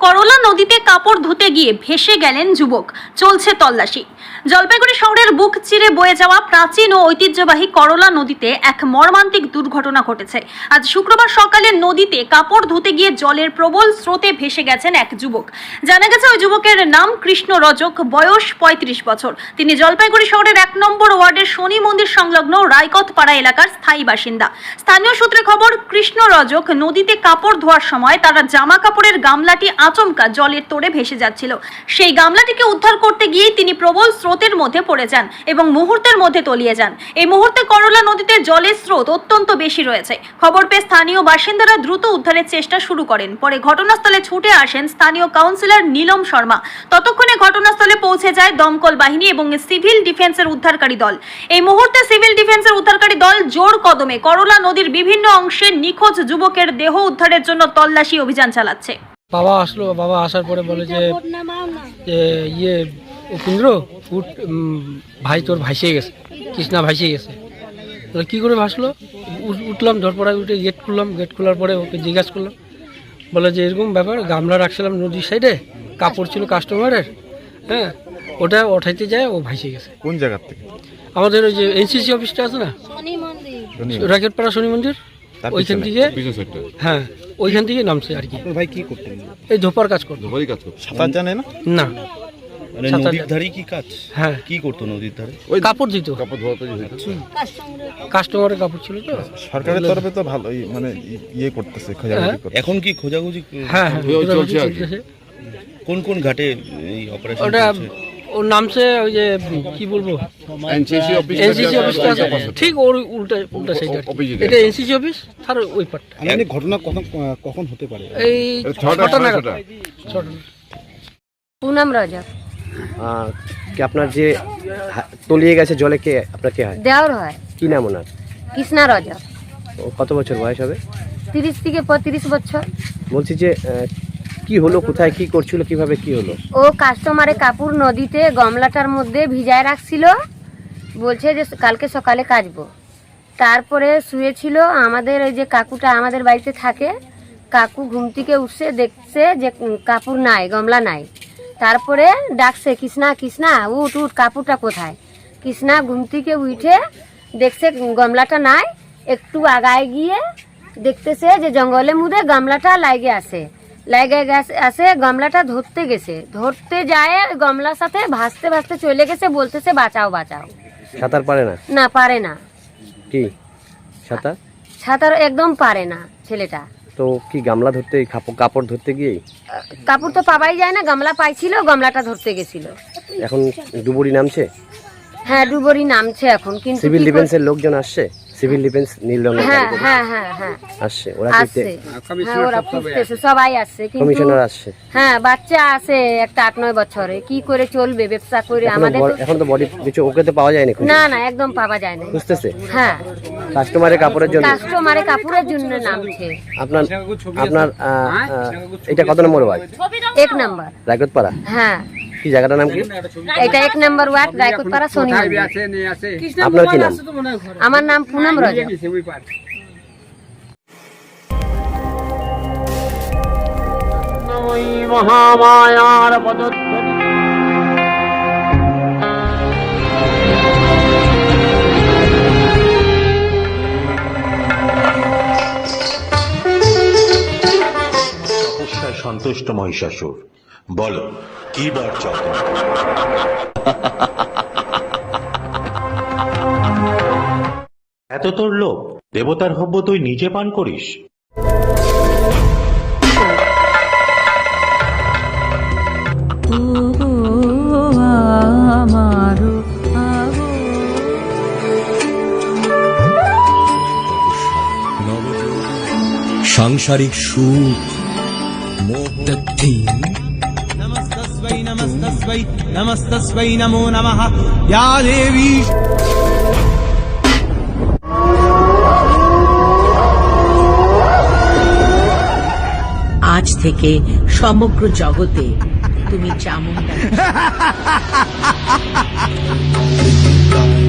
করলা নদীতে কাপড় ধুতে গিয়ে ভেসে গেলেন যুবক। চলছে তল্লাশি। জলপাইগুড়ি শহরের বুক চিরে বয়ে যাওয়া প্রাচীন ও ঐতিহ্যবাহী করলা নদীতে এক মর্মান্তিক দুর্ঘটনা ঘটেছে। আজ শুক্রবার সকালে নদীতে কাপড় ধুতে গিয়ে জলের প্রবল স্রোতে ভেসে গেছেন এক যুবক। জানা গেছে, ওই যুবকের নাম কৃষ্ণ রজক, বয়স পঁয়ত্রিশ বছর। তিনি জলপাইগুড়ি শহরের এক নম্বর ওয়ার্ডের শনি মন্দির সংলগ্ন রায়কত পাড়া এলাকার স্থায়ী বাসিন্দা। স্থানীয় সূত্রে খবর, কৃষ্ণ রজক নদীতে কাপড় ধোয়ার সময় তারা জামা কাপড়ের গামলাটি আচমকা জলের তোড়ে ভেসে যাচ্ছিল। সেই গামলাটিকে উদ্ধার করতে গিয়েই তিনি প্রবল স্রোতের মধ্যে পড়ে যান এবং মুহূর্তের মধ্যে তলিয়ে যান। এই মুহূর্তে করলা নদীতে জলের স্রোত অত্যন্ত বেশি রয়েছে। খবর পেয়ে স্থানীয় বাসিন্দারা দ্রুত উদ্ধারের চেষ্টা শুরু করেন। পরে ঘটনাস্থলে ছুটে আসেন স্থানীয় কাউন্সিলর নীলম শর্মা। ততক্ষণে ঘটনাস্থলে পৌঁছে যায় দমকল বাহিনী এবং সিভিল ডিফেন্সের উদ্ধারকারী দল। এই মুহূর্তে সিভিল ডিফেন্সের উদ্ধারকারী দল জোর কদমে করলা নদীর বিভিন্ন অংশে নিখোঁজ যুবকের দেহ উদ্ধারের জন্য তল্লাশি অভিযান চালাচ্ছে। বাবা আসলো বাবা আসার পরে বলে যে ইয়ে উপেন্দ্র উঠ ভাই তোর ভাসিয়ে গেছে কৃষ্ণা ভাসিয়ে গেছে। বলে কী করে ভাসলো? উঠ- উঠলাম ধরপড়ায় উঠে গেট খুললাম গেট খোলার পরে ওকে জিজ্ঞাসা করলাম বলে যে এরকম ব্যাপার গামলা রাখছিলাম নদীর সাইডে কাপড় ছিল কাস্টমারের হ্যাঁ ওটা ওঠাইতে যায় ও ভাসিয়ে গেছে। কোন জায়গার থেকে? আমাদের ওই যে এনসিসি অফিসটা আছে না? রাকেটপাড়া শনি মন্দির ওইখান থেকে হ্যাঁ ওইখান থেকে নামছে আর কি। ভাই কি করতেন? এই ধোপার কাজ করতো। ধোপারই কাজ করছে সাঁতার জানে না? না। মানে নদীর। ধারেই কি কাজ? হ্যাঁ। কি করতো নদীর ধারে? ওই কাপড় দিত। কাপড় ধোয়া হয়েছে কাস্টমারের কাপড় ছিল তো। সরকারের তরফে তো ভালো মানে ইয়ে করতেছে খোঁজাখুঁজি করতেছে। এখন কি খোঁজাখুঁজি হ্যাঁ হ্যাঁ। চলছে আর কি। কোন কোন ঘাটে এই অপারেশন ওটা ওর নামছে ওই যে কি বলব? এনসিসি অফিস এনসিসি অফিসটা ঠিক ওর উল্টা উল্টা সাইড এটা এনসিসি অফিস তার ওই পার্টটা মানে ঘটনা কখন কখন হতে পারে? এই ছটা ছটা নাগাদ। ছটা পুনম কি আপনার যে তলিয়ে গেছে জলে কে আপনার কে হয়? দেওর হয়। কি নাম ওনার? কৃষ্ণা রজক। ও কত বছর বয়স হবে? তিরিশ থেকে পঁয়ত্রিশ বছর। বলছি যে কি হলো কোথায় কি করছিল কীভাবে কি হলো? ও কাস্টমারে কাপড় নদীতে গমলাটার মধ্যে ভিজায় রাখছিল। বলছে যে কালকে সকালে কাচবো। তারপরে শুয়েছিল আমাদের ওই যে কাকুটা আমাদের বাড়িতে থাকে কাকু ঘুম থেকে উঠছে দেখছে যে কাপড় নাই গমলা নাই। তারপরে ডাকছে কৃষ্ণা কৃষ্ণা উঠ উঠ কাপড়টা কোথায়? কৃষ্ণা ঘুম থেকে উঠে দেখছে গামলাটা নাই একটু আগায় গিয়ে দেখতেছে যে জঙ্গলের মধ্যে গামলাটা লাগে আছে। লাগে গেছে আসে গামলাটা ধরতে গেছে। ধরতে যায় গামলার সাথে ভাসতে ভাসতে চলে গেছে বলতেছে বাঁচাও বাঁচাও। সাঁতার পারে না? না পারে না। কি? সাঁতার? সাঁতার একদম পারে না ছেলেটা। তো কি গামলা ধরতে কাপড় ধরতে গিয়ে? কাপড় তো পাবাই যায় না গামলা পাইছিল গামলাটা ধরতে গেছিল। এখন ডুবুরি নামছে? হ্যাঁ ডুবুরি নামছে এখন কিন্তু সিভিল ডিফেন্সের লোকজন আসছে? সিভিল ডিফেন্স নীল রঙের হ্যাঁ হ্যাঁ হ্যাঁ হ্যাঁ। আসছে ওরা আসছে। হ্যাঁ ওরা খুঁজতেছে সবাই আসছে কিন্তু কমিশনার আসছে। হ্যাঁ বাচ্চা আছে একটা আট নয় বছরে। কি করে চলবে ব্যবসা করে আমাদের তো- এখন তো বডি কিছু ওকে তো পাওয়া যায়নি। না না একদম পাওয়া যায় না বুঝতেছে? হ্যাঁ। কাস্টমারের কাপড়ের জন্য কাস্টমারে কাপড়ের জন্য নামছে। আপনার আপনার আহ, আহ, এটা কত নম্বর ওয়ার্ড? এক নাম্বার। রাগতপাড়া হ্যাঁ। কি জায়গাটার নাম কি? এটা এক নাম্বার ওয়ার্ড শনি মন্দির। আপনার কি নাম আমার নাম পুনম রাজা। মহামায়ার পদধ্বনি। সন্তুষ্ট মহিষাসুর বলো কি বর চাও তুমি? এত তোর লোক দেবতার হব্য তুই নিজে পান করিস সাংসারিক সুখ The theme नमस्तस्वै নমস্তস্বৈ নমস্তস্বৈ নমো নমঃ ইয়া দেবী আজ থেকে সমগ্র জগতে তুমি চামুন্ডা